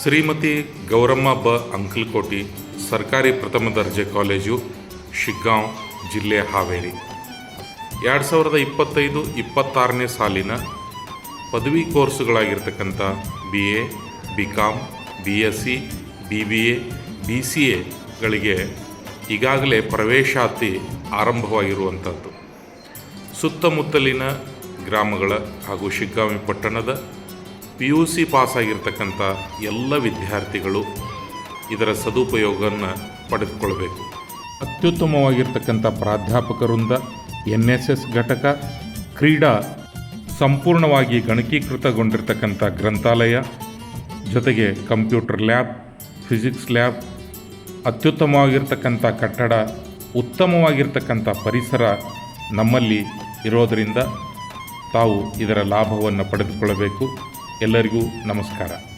ಶ್ರೀಮತಿ ಗೌರಮ್ಮ ಬ ಅಂಕಲ್ಕೋಟಿ ಸರ್ಕಾರಿ ಪ್ರಥಮ ದರ್ಜೆ ಕಾಲೇಜು, ಶಿಗ್ಗಾಂವ್ ಜಿಲ್ಲೆ ಹಾವೇರಿ. ಎರಡು ಸಾವಿರದ ಇಪ್ಪತ್ತೈದು ಇಪ್ಪತ್ತಾರನೇ ಸಾಲಿನ ಪದವಿ ಕೋರ್ಸುಗಳಾಗಿರ್ತಕ್ಕಂಥ B A, B com B S C B B A, B C ಎಗಳಿಗೆ ಈಗಾಗಲೇ ಪ್ರವೇಶಾತಿ ಆರಂಭವಾಗಿರುವಂಥದ್ದು. ಸುತ್ತಮುತ್ತಲಿನ ಗ್ರಾಮಗಳ ಹಾಗೂ ಶಿಗ್ಗಾಂವಿ ಪಟ್ಟಣದ ಪಿ ಯು ಸಿ ಪಾಸಾಗಿರ್ತಕ್ಕಂಥ ಎಲ್ಲ ವಿದ್ಯಾರ್ಥಿಗಳು ಇದರ ಸದುಪಯೋಗವನ್ನು ಪಡೆದುಕೊಳ್ಬೇಕು. ಅತ್ಯುತ್ತಮವಾಗಿರ್ತಕ್ಕಂಥ ಪ್ರಾಧ್ಯಾಪಕರಿಂದ ಎನ್ ಎಸ್ ಎಸ್ ಘಟಕ, ಕ್ರೀಡಾ ಸಂಪೂರ್ಣವಾಗಿ ಗಣಕೀಕೃತಗೊಂಡಿರ್ತಕ್ಕಂಥ ಗ್ರಂಥಾಲಯ, ಜೊತೆಗೆ ಕಂಪ್ಯೂಟರ್ ಲ್ಯಾಬ್, ಫಿಸಿಕ್ಸ್ ಲ್ಯಾಬ್, ಅತ್ಯುತ್ತಮವಾಗಿರ್ತಕ್ಕಂಥ ಕಟ್ಟಡ, ಉತ್ತಮವಾಗಿರ್ತಕ್ಕಂಥ ಪರಿಸರ ನಮ್ಮಲ್ಲಿ ಇರೋದರಿಂದ ತಾವು ಇದರ ಲಾಭವನ್ನು ಪಡೆದುಕೊಳ್ಳಬೇಕು. ಎಲ್ಲರಿಗೂ ನಮಸ್ಕಾರ.